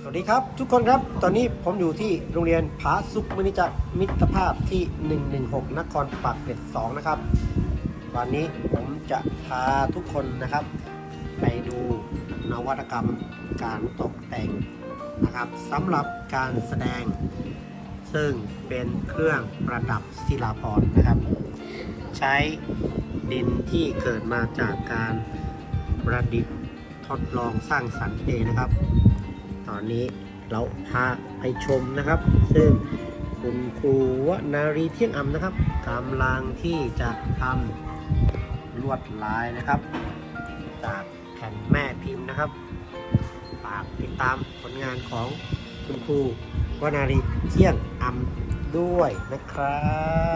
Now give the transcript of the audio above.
สวัสดีครับทุกคนครับ ตอนนี้ผมอยู่ที่โรงเรียนผาสุขมณิจักมิตรภาพที่ 116 นครปากเกร็ด 2 นะครับ วันนี้ผมจะพาทุกคนนะครับ ไปดูนวัตกรรมการตกแต่งนะครับสำหรับการแสดง ซึ่งเป็นเครื่องประดับศิลาพรนะครับ ใช้ดินที่เกิดมาจากการประดิษฐ์ทดลองสร้างสรรค์เองนะครับ ตอนนี้เราพาไปชมนะครับ ซึ่งคุณครูวนารีเที่ยงอำนะครับกำลังที่จะทำลวดลายนะครับ จากแผ่นแม่พิมพ์นะครับฝากติดตามผลงานของคุณครูวนารีเที่ยงอำด้วยนะครับ